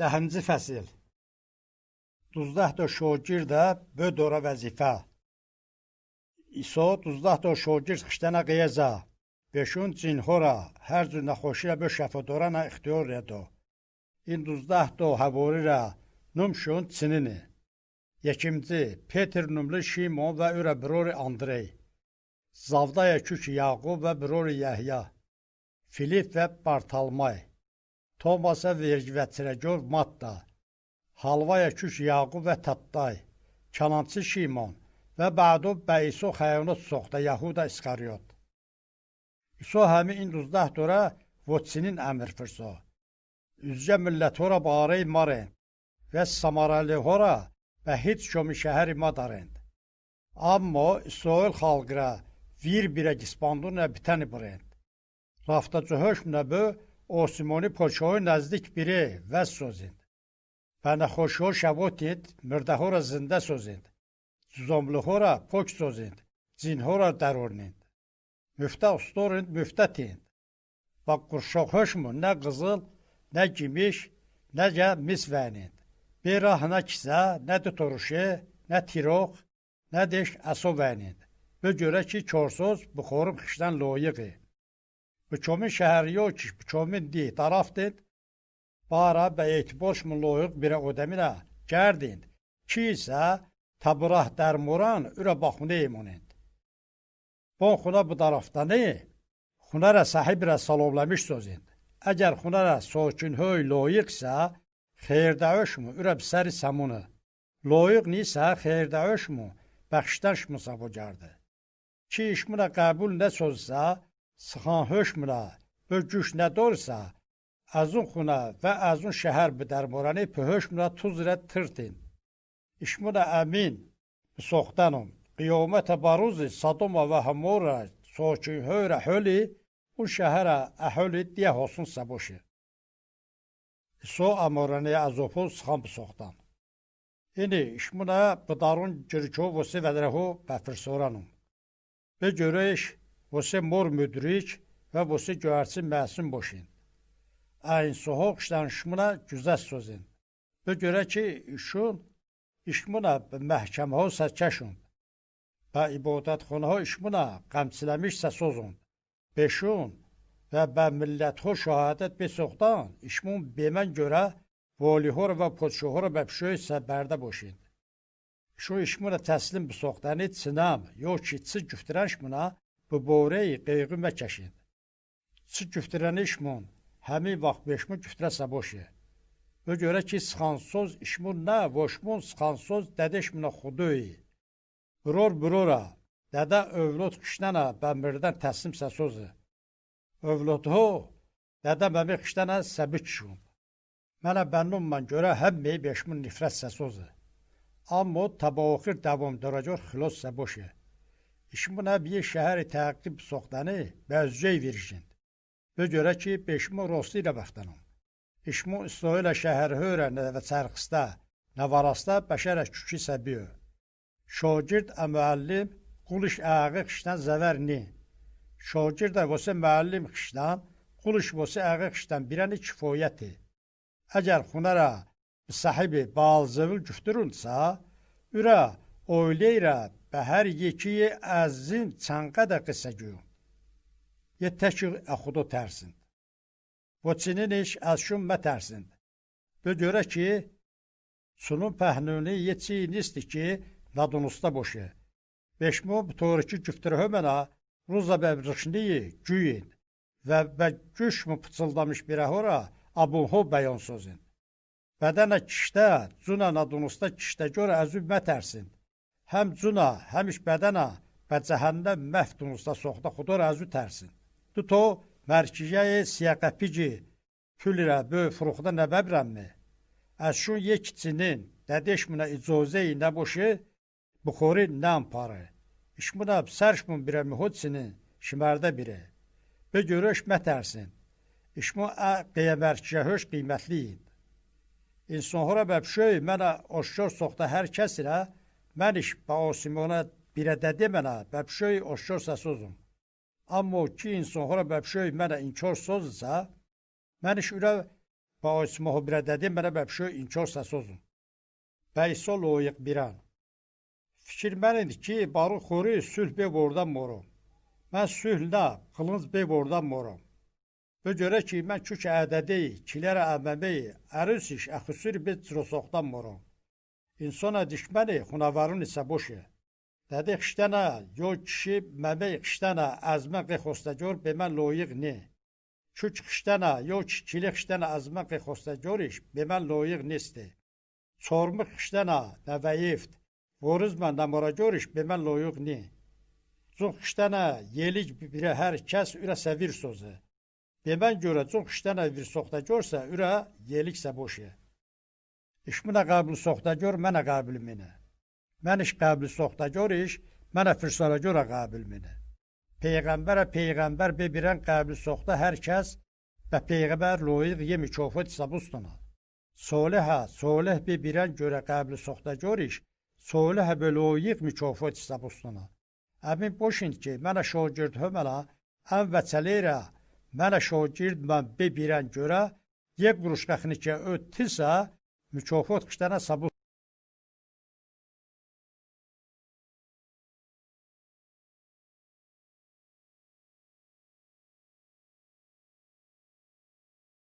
Dəhənci fəsil Duzdah da şogir də bödora vəzifə. İso duzdah da şogir xiştənə qeyəzə Beşun cin hora hər cür nəxoşiyə bö şəfədorana ixtiyar redo İn duzdah da havori ra numşun çinini Yekimci Peter numlu Şimon və ürə brori Andrey. Zavdaya kük Yaqub və brori Yəhya. Filip və Bartalmay Tomasa vergi və Tirəgöv Matta, Halvaya Kük Yaqub və Tattay, Kanançı Şimon və Bədu Bəyiso xəyonut soxda Yahuda İskariot. İso həmi induzdah dora Votsinin əmir fırso. Üzcə millət hora barey marend və samarali hora və heç şomi şəhəri madarend. Amma İsrail xalqıra vir birə gispandun bitəni brend. Rafta cöhöş nəbü осмонӣ подшоҳи наздик бирӣ ваз созид ва наққошиҳо шаво тед мирдаҳоро зинда созед зомлиҳоро пок созед зинҳоро даронед мӯфта усторед мӯфта тед ва қуршоқҳошмо на қизил на ҷимиш на ҷа мисванед бераҳ на киса на дутурше на тироқ на деш асо ванед бу ҷӯра чи чорсоз бухорим хиштан лоиқе bi çomên şeheriyo çî bi çomên dî taraf tên para be êtîbor ji miloyiq bîra odemîna cerdên çî ise tebrah dermoran û re baxuneyê monend. Bon xuna bi tarafdanê xuna re sahib re salomlemiş sozên. Eger xuna re soçün höy loyiq ise xêrdeş mu û re bi serî semûne. Loyiq nîse xêrdeş mu bexşteş mu savocardı. Çî işmûna qebûl ne sozsa, sıxan höşmüna və gücnə dorsa əzun xuna və əzun şəhər bidərmoranı pöhöşmüna tuzrə tırtin. İşmuna əmin soxtanum qiyomətə baruzi sadoma və hamora soçu hörə höli u şəhərə əhöli diyə hosun səboşi. So amorani əzopu sıxan soxtan. İni işmuna bidarun cürçovusi vədrəhu bəfirsoranum. Ve görüş Você mor müdrik və você göyərçin məsum boşin. Əyin soğuk işdən şmuna güzəs sözün. Bu görə ki, işun işmuna məhkəmə sərkəşun. Və ibadət xonha işmuna qəmsiləmişsə sözün. Beşun və bə millət ho şəhadət besoxdan işmun bemən görə volihor və podşohor və pşöy səbərdə boşin. Şu işmuna təslim besoxdanı çinam, yox ki, çi güftərən bu borey qeyği məkəşin. Çi güftürən işmun, həmi vaxt beşmun güftürə səboşi. Bu görə ki, sıxansöz işmun nə, voşmun sıxansöz dədəşmuna xuduy. Bror brora, dədə övlod qışnana bəmbirdən təslim səsözü. Övlod ho, dədə məmi qışnana səbik şun. Mənə bənumman görə həmmi beşmun nifrət səsözü. Amma tabaxir davam duracaq xilos səboşi. İşimə bir şəhər təqib soxdanı bəzcəy verişind. Və görə ki, beşmə rosti ilə baxdanım. İşmə İsrail şəhər hörə və çərxista, nəvarasta bəşərə kükü səbiyo. Şagird əməllim quliş əği xişdən zəvərni. Şagird də vəsə müəllim xişdən, quliş vəsə əği xişdən birəni kifayəti. Əgər xunara sahibi balzıvıl güftürünsə, ürə oyleyra به هر یکی از این چند قدر قصه گویم. یه تکی خدا ترسند. و چنینش از شون مترسند. به göre ki, sunun pəhnuni yetsi nisti ki, nadunuzda boşu. Beşmu toriki güftürü hömena, ruza bəbrişniyi güyin və və güş mü pıçıldamış bir hora abunho bəyan sözün. Bədənə kişdə, cuna nadunuzda kişdə görə əzü mətərsin. Həm cuna, həmiş bədənə və cəhənnəm məftunuzda soxda xudor əzü tərsin. Tuto mərkiyəyə siyaqəpici pülirə bö fruxda nəbəbrəmmi? Əz şun yekçinin dədəşmünə icazəyi nəboşu buxori nəm parı. İşmuna sərşmun birə mühudsinin şimərdə biri. Bö görüş mətərsin. İşmu ə qiyəmərkiyə höş qiymətliyin. İnsanlara bəbşöy mənə oşşor soxda hər Meniş pa osimona birededê me ne bepşoyê oşor sesozum. Amo çîn sonhora bepşoyê me ne inçor soz ise, meniş üre pa osimoho birededê me ne bepşoyê inçor sesozum. Beysol oyık biran. Fikir menin ki barı xori sülh be bordan morum. Mən sülhlə qılınc be bordan morum. Bu görə ki, mən çük ədədi, kilərə əməmi, ərüs iş, əxüsür bir çrosoqdan morum. İnsana düşməni xunavarın isə boşu. Dedi xiştənə, yo kişi məbəy xiştənə, əzmə qıxostacor be mən loyiq ni. Kük xiştənə, yo kili xiştənə əzmə qıxostacor iş be mən loyiq nisti. Çormu xiştənə, nəvəyift, voruz mən namoracor iş be mən loyiq ni. Çox xiştənə, yelik birə hər kəs ürə səvir sözü. Be mən görə çox xiştənə bir soxta görsə, ürə yeliksə boşu. İşminə qəbul soxta gör, mənə qəbul minə. Mən iş qəbul soxta gör iş, mənə fürsara görə qəbul minə. Peyğəmbərə peyğəmbər bebirən qəbul soxta hər kəs və peyğəmbər loyiq yemi çofut sabustuna. Solihə, solih bebirən görə qəbul soxta gör iş, solihə bölüyük mikofot sabustuna. Əmin boşin ki, mənə şogird hömələ, ən vəçəlirə, mənə şogird mən bebirən görə, yek quruşqaxını ki öttilsə, mükofot kuşlarına sabuk